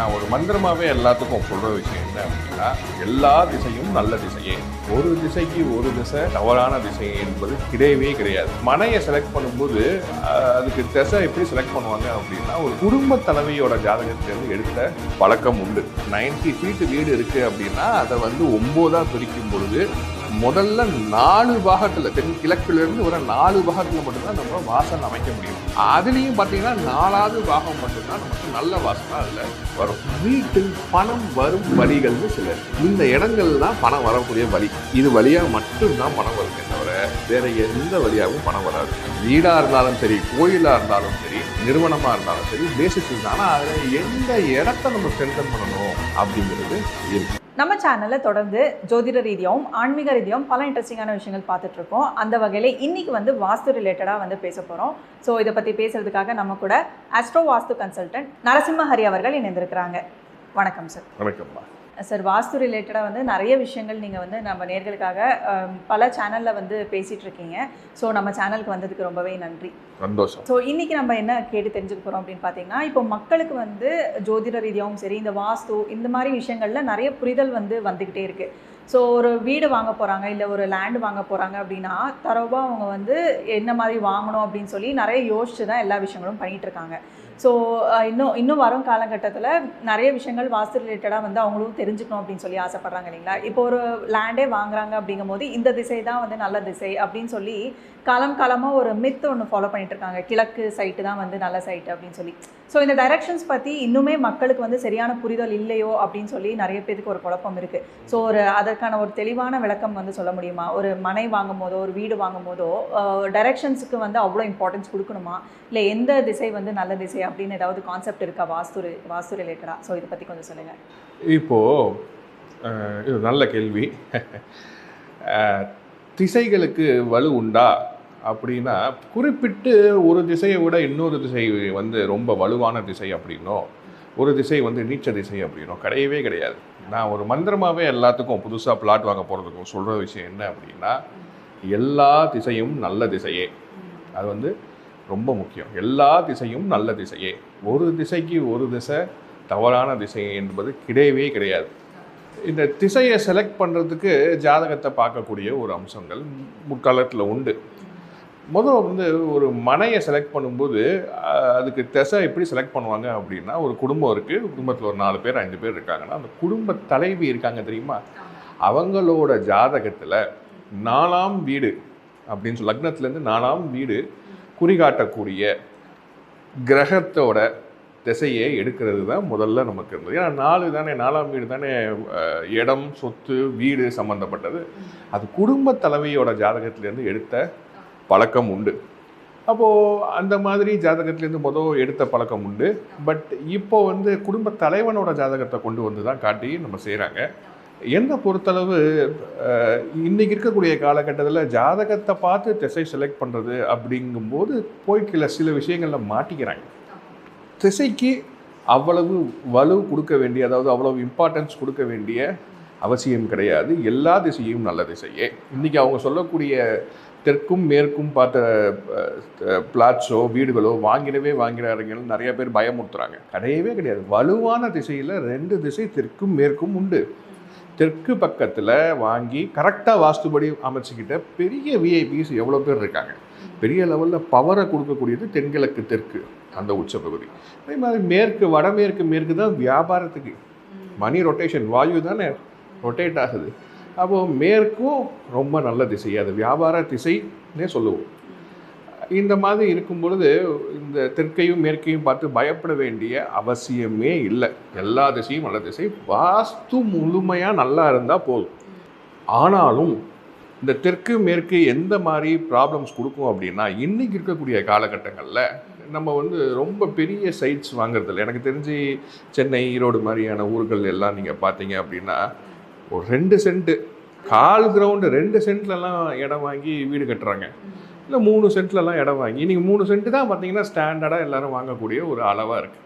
நான் ஒரு மந்திரமாவே எல்லாத்துக்கும் சொல்ற விஷயம் என்ன அப்படின்னா எல்லா திசையும் நல்ல திசையே. ஒரு திசைக்கு ஒரு திசை தவறான திசை என்பது கிடையவே கிடையாது. மனையை செலக்ட் பண்ணும்போது அதுக்கு திசை எப்படி செலக்ட் பண்ணுவாங்க அப்படின்னா ஒரு குடும்ப தலைவியோட ஜாதகத்திலிருந்து எடுத்த பழக்கம் உண்டு. 90 ஃபீட் வீடு இருக்கு அப்படின்னா அதை வந்து ஒம்போதாக பிரிக்கும் பொழுது முதல்ல நாலு பாகத்தில் தென் கிழக்குல இருந்து நாலு பாகத்தில் மட்டும்தான் நம்ம வாசல் அமைக்க முடியும். அதுலேயும் பார்த்தீங்கன்னா நாலாவது பாகம் மட்டும்தான் நமக்கு நல்ல வாசனா அதில் வரும். வீட்டில் பணம் வரும் வழிகள்னு சில இந்த இடங்கள் தான் பணம் வரக்கூடிய வழி. இது வழியா மட்டும்தான் பணம் வருமே தவிர வேற எந்த வழியாகவும் பணம் வராது. வீடாக இருந்தாலும் சரி கோயிலாக இருந்தாலும் சரி நிறுவனமாக இருந்தாலும் சரி பேசிஸ் ஆனால் அதில் எந்த இடத்த நம்ம ஸ்ட்ரென்தன் பண்ணணும் அப்படிங்கிறது இருக்கு. நம்ம சேனலில் தொடர்ந்து ஜோதிட ரீதியாகவும் ஆன்மீக ரீதியாகவும் பல இன்ட்ரெஸ்டிங்கான விஷயங்கள் பார்த்துட்டு இருக்கோம். அந்த வகையில் இன்னைக்கு வந்து வாஸ்து ரிலேட்டடாக வந்து பேச போகிறோம் ஸோ இதை பற்றி பேசுறதுக்காக நம்ம கூட அஸ்ட்ரோ வாஸ்து கன்சல்டன்ட் நரசிம்ம ஹரி அவர்கள் இணைந்திருக்கிறாங்க. வணக்கம் சார் வணக்கம்மா. சார் வாஸ்து ரிலேட்டடாக வந்து நிறைய விஷயங்கள் நீங்கள் வந்து நம்ம நேர்களுக்காக பல சேனலில் வந்து பேசிகிட்டு இருக்கீங்க ஸோ நம்ம சேனலுக்கு வந்ததுக்கு ரொம்பவே நன்றி. சந்தோஷம். ஸோ இன்றைக்கி நம்ம என்ன கேட்டு தெரிஞ்சுக்க போகிறோம் அப்படின்னு பார்த்தீங்கன்னா இப்போ மக்களுக்கு வந்து ஜோதிட ரீதியாகவும் சரி இந்த வாஸ்து இந்த மாதிரி விஷயங்களில் நிறைய புரிதல் வந்து வந்துக்கிட்டே இருக்குது ஸோ ஒரு வீடு வாங்க போகிறாங்க இல்லை ஒரு லேண்ட் வாங்க போகிறாங்க அப்படின்னா தரவாக அவங்க வந்து என்ன மாதிரி வாங்கணும் அப்படின்னு சொல்லி நிறைய யோசிச்சு தான் எல்லா விஷயங்களும் பண்ணிகிட்டு இருக்காங்க ஸோ uh, இன்னும் இன்னும் வரும் காலகட்டத்தில் நிறைய விஷயங்கள் வாஸ்து ரிலேட்டடாக வந்து அவங்களும் தெரிஞ்சுக்கணும் அப்படின்னு சொல்லி ஆசைப்பட்றாங்க இல்லைங்களா? இப்போ ஒரு லேண்டே வாங்குறாங்க அப்படிங்கும் போது இந்த திசை தான் வந்து நல்ல திசை அப்படின்னு சொல்லி காலம் காலமாக ஒரு மித் ஒன்று ஃபாலோ பண்ணிட்டு இருக்காங்க. கிழக்கு சைட்டு தான் வந்து நல்ல சைட்டு அப்படின்னு சொல்லி. ஸோ இந்த டைரக்ஷன்ஸ் பற்றி இன்னுமே மக்களுக்கு வந்து சரியான புரிதல் இல்லையோ அப்படின்னு சொல்லி நிறைய பேருக்கு ஒரு குழப்பம் இருக்குது ஸோ ஒரு அதற்கான ஒரு தெளிவான விளக்கம் வந்து சொல்ல முடியுமா? ஒரு மனை வாங்கும் போதோ ஒரு வீடு வாங்கும் போதோ டைரக்ஷன்ஸுக்கு uh, வந்து அவ்வளோ இம்பார்ட்டன்ஸ் கொடுக்கணுமா? இல்லை எந்த திசை வந்து நல்ல திசை அப்படின்னு ஏதாவது கான்செப்ட் இருக்கா? வாஸ்து வாஸ்து ரிலேட்டடாக ஸோ இதை பற்றி கொஞ்சம் சொல்லுங்கள் இப்போ இது நல்ல கேள்வி. திசைகளுக்கு வலு உண்டா? அப்படின்னா குறிப்பிட்டு ஒரு திசையை விட இன்னொரு திசை வந்து ரொம்ப வலுவான திசை அப்படின்னோ ஒரு திசை வந்து நீச்ச திசை அப்படின்னோ கிடையவே கிடையாது. நான் ஒரு மந்திரமாகவே எல்லாத்துக்கும் புதுசாக பிளாட் வாங்க போகிறதுக்கும் சொல்கிற விஷயம் என்ன அப்படின்னா எல்லா திசையும் நல்ல திசையே. அது வந்து ரொம்ப முக்கியம். எல்லா திசையும் நல்ல திசையே. ஒரு திசைக்கு ஒரு திசை தவறான திசை என்பது கிடையவே கிடையாது. இந்த திசையை செலக்ட் பண்ணுறதுக்கு ஜாதகத்தை பார்க்கக்கூடிய ஒரு அம்சங்கள் முற்காலத்தில் உண்டு. முதல் வந்து ஒரு மனையை செலக்ட் பண்ணும்போது அதுக்கு திசை எப்படி செலக்ட் பண்ணுவாங்க அப்படின்னா ஒரு குடும்பம் இருக்குது குடும்பத்தில் ஒரு நாலு பேர் அஞ்சு பேர் இருக்காங்கன்னா அந்த குடும்ப தலைவி இருக்காங்க தெரியுமா? அவங்களோட ஜாதகத்தில் நாலாம் வீடு அப்படின்னு சொல்லி லக்னத்துலேருந்து நாலாம் வீடு குறிகாட்டக்கூடிய கிரகத்தோட திசையை எடுக்கிறது தான் முதல்ல நமக்கு இருந்தது. ஏன்னா நாலு தானே நாலாம் வீடு தானே இடம் சொத்து வீடு சம்மந்தப்பட்டது அது குடும்ப தலைவியோட ஜாதகத்திலேருந்து எடுத்த பழக்கம் உண்டு. அப்போது அந்த மாதிரி ஜாதகத்திலேருந்து மொதல் எடுத்த பழக்கம் உண்டு. பட் இப்போ வந்து குடும்ப தலைவனோட ஜாதகத்தை கொண்டு வந்து தான் காட்டி நம்ம செய்கிறாங்க என்னை பொறுத்தளவு இன்றைக்கி இருக்கக்கூடிய காலகட்டத்தில் ஜாதகத்தை பார்த்து திசை செலக்ட் பண்ணுறது அப்படிங்கும்போது போய் சில சில விஷயங்களில் மாட்டிக்கிறாங்க. திசைக்கு அவ்வளவு வலு கொடுக்க வேண்டிய அதாவது அவ்வளவு இம்பார்ட்டன்ஸ் கொடுக்க வேண்டிய அவசியம் கிடையாது. எல்லா திசையும் நல்ல திசையே. இன்றைக்கி அவங்க சொல்லக்கூடிய தெற்கும் மேற்கும் பார்த்த பிளாட்ஸோ வீடுகளோ வாங்கிடவே வாங்கிறாருங்கன்னு நிறைய பேர் பயமுறுத்துறாங்க. கிடையவே கிடையாது. வலுவான திசையில் ரெண்டு திசை தெற்கும் மேற்கும் உண்டு. தெற்கு பக்கத்தில் வாங்கி கரெக்டாக வாஸ்துபடி அமைச்சுக்கிட்ட பெரிய விஐபிஸ் எவ்வளோ பேர் இருக்காங்க? பெரிய லெவலில் பவரை கொடுக்கக்கூடியது தென்கிழக்கு தெற்கு அந்த உச்ச பகுதி அதே மாதிரி மேற்கு வடமேற்கு மேற்கு தான் வியாபாரத்துக்கு. மணி ரொட்டேஷன் வாயு தானே ரொட்டேட் ஆகுது. அப்போது மேற்கும் ரொம்ப நல்ல திசை. அது வியாபார திசைன்னே சொல்லுவோம். இந்த மாதிரி இருக்கும் பொழுது இந்த தெற்கையும் மேற்கையும் பார்த்து பயப்பட வேண்டிய அவசியமே இல்லை. எல்லா திசையும் நல்ல திசை. வாஸ்து முழுமையாக நல்லா இருந்தால் போதும். ஆனாலும் இந்த தெற்கு மேற்கு எந்த மாதிரி ப்ராப்ளம்ஸ் கொடுக்கும் அப்படின்னா இன்றைக்கி இருக்கக்கூடிய காலகட்டங்களில் நம்ம வந்து ரொம்ப பெரிய சைட்ஸ் வாங்குறதில்ல எனக்கு தெரிஞ்சு சென்னை ஈரோடு மாதிரியான ஊர்கள் எல்லாம் நீங்கள் பார்த்தீங்க அப்படின்னா ஒரு ரெண்டு சென்ட்டு கால் கிரவுண்டு ரெண்டு சென்ட்லலாம் இடம் வாங்கி வீடு கட்டுறாங்க. இல்லை மூணு சென்ட்லலாம் இடம் வாங்கி நீங்கள் மூணு சென்ட் தான் பார்த்தீங்கன்னா ஸ்டாண்டர்டாக எல்லோரும் வாங்கக்கூடிய ஒரு அளவாக இருக்குது